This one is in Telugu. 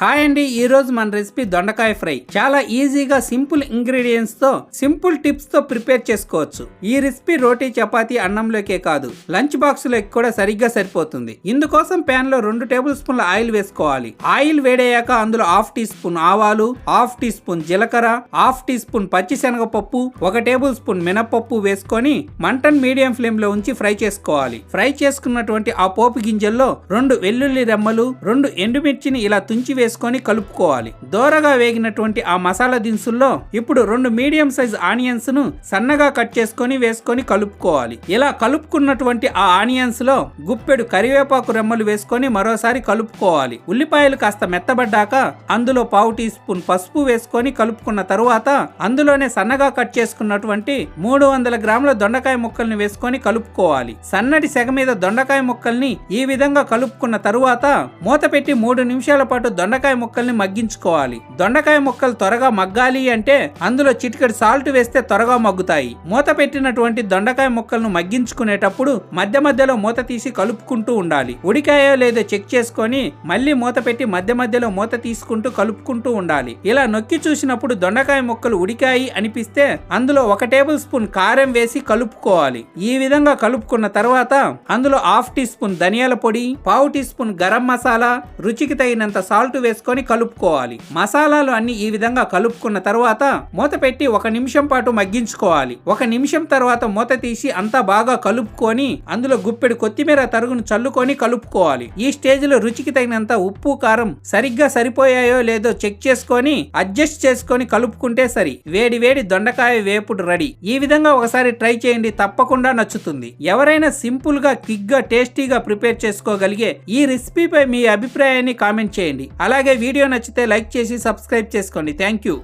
హాయ్ అండి ఈ రోజు మన రెసిపీ దొండకాయ ఫ్రై. చాలా ఈజీగా సింపుల్ ఇంగ్రీడియంట్స్తో సింపుల్ టిప్స్తో ప్రిపేర్ చేసుకోవచ్చు. ఈ రెసిపీ రోటీ చపాతి అన్నంలోకే కాదు లంచ్ బాక్స్లోకి కూడా సరిగ్గా సరిపోతుంది. ఇందుకోసం ప్యాన్లో రెండు టేబుల్ స్పూన్ల ఆయిల్ వేసుకోవాలి. ఆయిల్ వేడయ్యాక అందులో హాఫ్ టీ స్పూన్ ఆవాలు హాఫ్ టీ స్పూన్ జీలకర్ర హాఫ్ టీ స్పూన్ పచ్చిశనగపప్పు ఒక టేబుల్ స్పూన్ మినపప్పు వేసుకొని మంటన్ మీడియం ఫ్లేమ్లో ఉంచి ఫ్రై చేసుకోవాలి. ఫ్రై చేసుకున్నటువంటి ఆ పోపు గింజల్లో రెండు వెల్లుల్లి రెమ్మలు రెండు ఎండుమిర్చిని ఇలా తుంచి వేసుకొని కలుపుకోవాలి. దోరగా వేగినటువంటి ఆ మసాలా దినుసుల్లో ఇప్పుడు రెండు మీడియం సైజ్ ఆనియన్స్ను సన్నగా కట్ చేసుకొని వేసుకొని కలుపుకోవాలి. ఇలా కలుపుకున్నటువంటి ఆ ఆనియన్స్లో గుప్పెడు కరివేపాకు రెమ్మలు వేసుకొని మరోసారి కలుపుకోవాలి. ఉల్లిపాయలు కాస్త మెత్తబడ్డాక అందులో పావు టీ స్పూన్ పసుపు వేసుకొని కలుపుకున్న తరువాత అందులోనే సన్నగా కట్ చేసుకున్నటువంటి మూడు వందల గ్రాముల దొండకాయ ముక్కల్ని వేసుకొని కలుపుకోవాలి. సన్నటి సెగ మీద దొండకాయ ముక్కల్ని ఈ విధంగా కలుపుకున్న తరువాత మూత పెట్టి మూడు నిమిషాల పాటు దొండకాయ దొండకాయ ముక్కల్ని మగ్గించుకోవాలి. దొండకాయ ముక్కలు త్వరగా మగ్గాలి అంటే అందులో చిటికెడు సాల్ట్ వేస్తే త్వరగా మగ్గుతాయి. మూత పెట్టినటువంటి దొండకాయ ముక్కలను మగ్గించుకునేటప్పుడు మధ్య మధ్యలో మూత తీసి కలుపుకుంటూ ఉండాలి. ఉడికాయో లేదో చెక్ చేసుకొని మళ్ళీ మూత పెట్టి మధ్య మధ్యలో మూత తీసుకుంటూ కలుపుకుంటూ ఉండాలి. ఇలా నొక్కి చూసినప్పుడు దొండకాయ ముక్కలు ఉడికాయి అనిపిస్తే అందులో ఒక టేబుల్ స్పూన్ కారం వేసి కలుపుకోవాలి. ఈ విధంగా కలుపుకున్న తర్వాత అందులో హాఫ్ టీ స్పూన్ ధనియాల పొడి పావు టీ స్పూన్ గరం మసాలా రుచికి తగినంత సాల్ట్ వేసుకొని కలుపుకోవాలి. మసాలాలు అన్ని ఈ విధంగా కలుపుకున్న తర్వాత మూత పెట్టి ఒక నిమిషం పాటు మగ్గించుకోవాలి. ఒక నిమిషం తర్వాత మూత తీసి అంతా బాగా కలుపుకొని అందులో గుప్పెడు కొత్తిమీర తరుగును చల్లుకొని కలుపుకోవాలి. ఈ స్టేజ్లో రుచికి తగినంత ఉప్పు కారం సరిగ్గా సరిపోయాయో లేదో చెక్ చేసుకొని అడ్జస్ట్ చేసుకొని కలుపుకుంటే సరి. వేడి వేడి దొండకాయ వేపుడు రెడీ. ఈ విధంగా ఒకసారి ట్రై చేయండి తప్పకుండా నచ్చుతుంది. ఎవరైనా సింపుల్గా క్విక్గా టేస్టీగా ప్రిపేర్ చేసుకోగలిగే ఈ రెసిపీపై మీ అభిప్రాయాన్ని కామెంట్ చేయండి. అలా అలాగే వీడియో నచ్చితే లైక్ చేసి సబ్స్క్రైబ్ చేసుకోండి. Thank you.